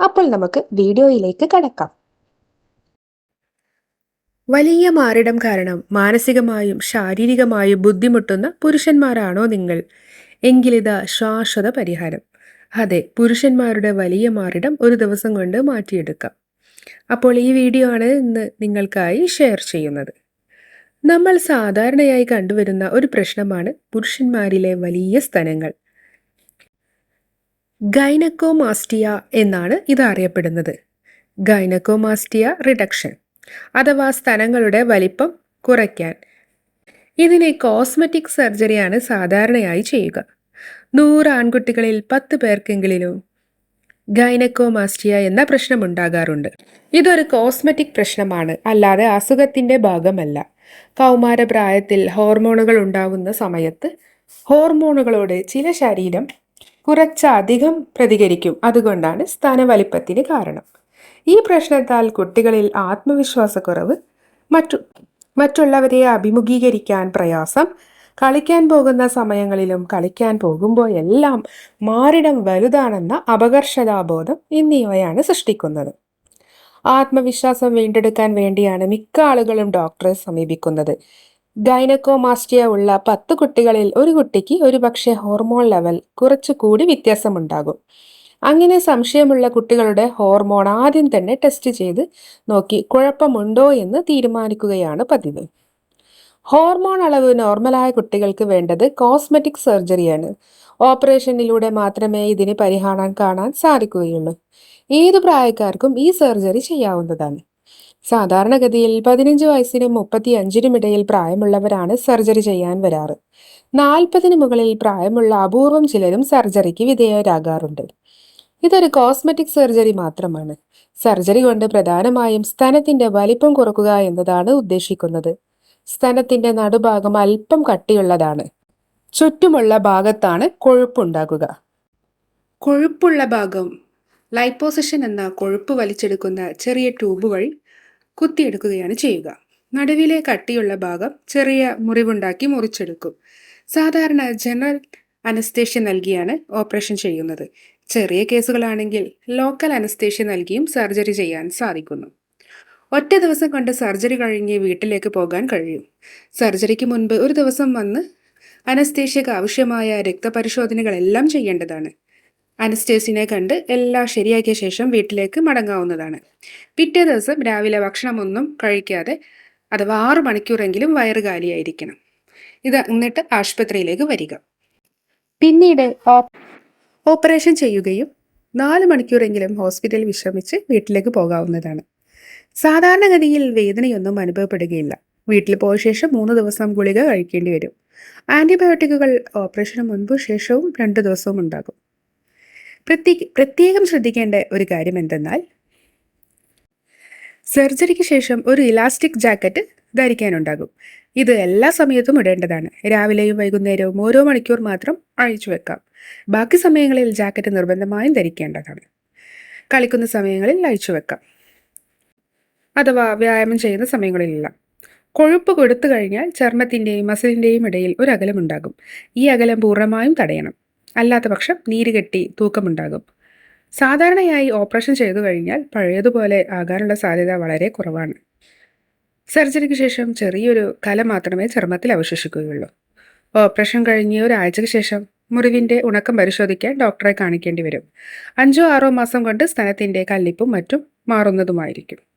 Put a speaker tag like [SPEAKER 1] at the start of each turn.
[SPEAKER 1] അപ്പോൾ നമുക്ക് വീഡിയോയിലേക്ക് കടക്കാം.
[SPEAKER 2] വലിയ മാറിടം കാരണം മാനസികമായും ശാരീരികമായും ബുദ്ധിമുട്ടുന്ന പുരുഷന്മാരാണോ നിങ്ങൾ? എങ്കിലിതാ ശാശ്വത പരിഹാരം. അതെ പുരുഷന്മാരുടെ വലിയ മാറിടം ഒരു ദിവസം കൊണ്ട് മാറ്റിയെടുക്കാം. അപ്പോൾ ഈ വീഡിയോ ആണ് ഇന്ന് നിങ്ങൾക്കായി ഷെയർ ചെയ്യുന്നത്. നമ്മൾ സാധാരണയായി കണ്ടുവരുന്ന ഒരു പ്രശ്നമാണ് പുരുഷന്മാരിലെ വലിയ സ്തനങ്ങൾ. ഗൈനക്കോമാസ്റ്റിയ എന്നാണ് ഇത് അറിയപ്പെടുന്നത്. ഗൈനക്കോമാസ്റ്റിയ റിഡക്ഷൻ അഥവാ സ്ഥലങ്ങളുടെ വലിപ്പം കുറയ്ക്കാൻ. ഇതിനെ കോസ്മെറ്റിക് സർജറിയാണ് സാധാരണയായി ചെയ്യുക. നൂറ് ആൺകുട്ടികളിൽ പത്ത് പേർക്കെങ്കിലും ഗൈനക്കോമാസ്റ്റിയ എന്ന പ്രശ്നമുണ്ടാകാറുണ്ട് ഇതൊരു കോസ്മെറ്റിക് പ്രശ്നമാണ് അല്ലാതെ അസുഖത്തിന്റെ ഭാഗമല്ല. കൗമാരപ്രായത്തിൽ ഹോർമോണുകൾ ഉണ്ടാകുന്ന സമയത്ത് ഹോർമോണുകളോട് ചില ശരീരം കുറച്ചധികം പ്രതികരിക്കും. അതുകൊണ്ടാണ് സ്ഥാനവലിപ്പത്തിന് കാരണം. ഈ പ്രശ്നത്താൽ കുട്ടികളിൽ ആത്മവിശ്വാസക്കുറവ് മറ്റു മറ്റുള്ളവരെ അഭിമുഖീകരിക്കാൻ പ്രയാസം കളിക്കാൻ പോകുന്ന സമയങ്ങളിലും കളിക്കാൻ പോകുമ്പോഴെല്ലാം മാറിടം വലുതാണെന്ന അപകർഷതാബോധം എന്നിവയാണ് സൃഷ്ടിക്കുന്നത്. ആത്മവിശ്വാസം വീണ്ടെടുക്കാൻ വേണ്ടിയാണ് മിക്ക ആളുകളും ഡോക്ടറെ സമീപിക്കുന്നത്. ഗൈനക്കോമാസ്റ്റിയ ഉള്ള പത്ത് കുട്ടികളിൽ ഒരു കുട്ടിക്ക് ഒരു പക്ഷേ ഹോർമോൺ ലെവൽ കുറച്ചുകൂടി വ്യത്യാസമുണ്ടാകും. അങ്ങനെ സംശയമുള്ള കുട്ടികളുടെ ഹോർമോൺ ആദ്യം തന്നെ ടെസ്റ്റ് ചെയ്ത് നോക്കി കുഴപ്പമുണ്ടോ എന്ന് തീരുമാനിക്കുകയാണ് പതിവ്. ഹോർമോൺ അളവ് നോർമലായ കുട്ടികൾക്ക് വേണ്ടത് കോസ്മെറ്റിക് സർജറിയാണ്. ഓപ്പറേഷനിലൂടെ മാത്രമേ ഇതിന് പരിഹാരം കാണാൻ സാധിക്കുകയുള്ളൂ. ഏതു പ്രായക്കാർക്കും ഈ സർജറി ചെയ്യാവുന്നതാണ്. സാധാരണഗതിയിൽ പതിനഞ്ച് വയസ്സിനും മുപ്പത്തി അഞ്ചിനും ഇടയിൽ പ്രായമുള്ളവരാണ് സർജറി ചെയ്യാൻ വരാറ്. നാൽപ്പതിന് മുകളിൽ പ്രായമുള്ള അപൂർവം ചിലരും സർജറിക്ക് വിധേയരാകാറുണ്ട്. ഇതൊരു കോസ്മെറ്റിക് സർജറി മാത്രമാണ്. സർജറി കൊണ്ട് പ്രധാനമായും സ്തനത്തിന്റെ വലിപ്പം കുറക്കുക എന്നതാണ് ഉദ്ദേശിക്കുന്നത്. സ്തനത്തിന്റെ നടുഭാഗം അല്പം കട്ടിയുള്ളതാണ്. ചുറ്റുമുള്ള ഭാഗത്താണ് കൊഴുപ്പുണ്ടാകുക. കൊഴുപ്പുള്ള ഭാഗം. ലൈപ്പോസിഷൻ എന്ന കൊഴുപ്പ് വലിച്ചെടുക്കുന്ന ചെറിയ ട്യൂബ് വഴി കുത്തിയെടുക്കുകയാണ് ചെയ്യുക. നടുവിലെ കട്ടിയുള്ള ഭാഗം ചെറിയ മുറിവുണ്ടാക്കി മുറിച്ചെടുക്കും. സാധാരണ ജനറൽ അനസ്തേഷ്യ നൽകിയാണ് ഓപ്പറേഷൻ ചെയ്യുന്നത്. ചെറിയ കേസുകളാണെങ്കിൽ ലോക്കൽ അനസ്തേഷ്യ നൽകിയും സർജറി ചെയ്യാൻ സാധിക്കുന്നു. ഒറ്റ ദിവസം കൊണ്ട് സർജറി കഴിഞ്ഞ് വീട്ടിലേക്ക് പോകാൻ കഴിയും. സർജറിക്ക് മുൻപ് ഒരു ദിവസം വന്ന് അനസ്തേഷ്യക്ക് ആവശ്യമായ രക്തപരിശോധനകളെല്ലാം ചെയ്യേണ്ടതാണ്. അനസ്തേസിനെ കണ്ട് എല്ലാം ശരിയാക്കിയ ശേഷം വീട്ടിലേക്ക് മടങ്ങാവുന്നതാണ്. പിറ്റേ ദിവസം രാവിലെ ഭക്ഷണമൊന്നും കഴിക്കാതെ അഥവാ ആറു മണിക്കൂറെങ്കിലും വയറ് കാലിയായിരിക്കണം. ഇത് എന്നിട്ട് ആശുപത്രിയിലേക്ക് വരിക. പിന്നീട് ഓപ്പറേഷൻ ചെയ്യുകയും നാല് മണിക്കൂറെങ്കിലും ഹോസ്പിറ്റലിൽ വിശ്രമിച്ച് വീട്ടിലേക്ക് പോകാവുന്നതാണ്. സാധാരണഗതിയിൽ വേദനയൊന്നും അനുഭവപ്പെടുകയില്ല. വീട്ടിൽ പോയ ശേഷം മൂന്ന് ദിവസം ഗുളിക കഴിക്കേണ്ടി വരും. ആന്റിബയോട്ടിക്കുകൾ ഓപ്പറേഷന് മുൻപും ശേഷവും രണ്ട് ദിവസവും ഉണ്ടാകും. പ്രത്യേക പ്രത്യേകം ശ്രദ്ധിക്കേണ്ട ഒരു കാര്യം എന്തെന്നാൽ സർജറിക്ക് ശേഷം ഒരു ഇലാസ്റ്റിക് ജാക്കറ്റ് ധരിക്കാനുണ്ടാകും. ഇത് എല്ലാ സമയത്തും ഇടേണ്ടതാണ്. രാവിലെയും വൈകുന്നേരവും ഓരോ മണിക്കൂർ മാത്രം അഴിച്ചു വെക്കാം. ബാക്കി സമയങ്ങളിൽ ജാക്കറ്റ് നിർബന്ധമായും ധരിക്കേണ്ടതാണ്. കളിക്കുന്ന സമയങ്ങളിൽ അഴിച്ചു വെക്കാം. അഥവാ വ്യായാമം ചെയ്യുന്ന സമയങ്ങളിലെല്ലാം കൊഴുപ്പ് കൊടുത്തു കഴിഞ്ഞാൽ ചർമ്മത്തിന്റെയും മസിലിന്റെയും ഇടയിൽ ഒരു അകലമുണ്ടാകും. ഈ അകലം പൂർണമായും തടയണം. അല്ലാത്ത പക്ഷം നീര് കെട്ടി തൂക്കമുണ്ടാകും. സാധാരണയായി ഓപ്പറേഷൻ ചെയ്തു കഴിഞ്ഞാൽ പഴയതുപോലെ ആകാനുള്ള സാധ്യത വളരെ കുറവാണ്. സർജറിക്ക് ശേഷം ചെറിയൊരു കല മാത്രമേ ചർമ്മത്തിൽ അവശേഷിക്കുകയുള്ളൂ. ഓപ്പറേഷൻ കഴിഞ്ഞ് ഒരാഴ്ചയ്ക്ക് ശേഷം മുറിവിന്റെ ഉണക്കം പരിശോധിക്കാൻ ഡോക്ടറെ കാണിക്കേണ്ടി വരും. അഞ്ചോ ആറോ മാസം കൊണ്ട് സ്ഥലത്തിന്റെ കല്ലിപ്പും മറ്റും മാറുന്നതുമായിരിക്കും.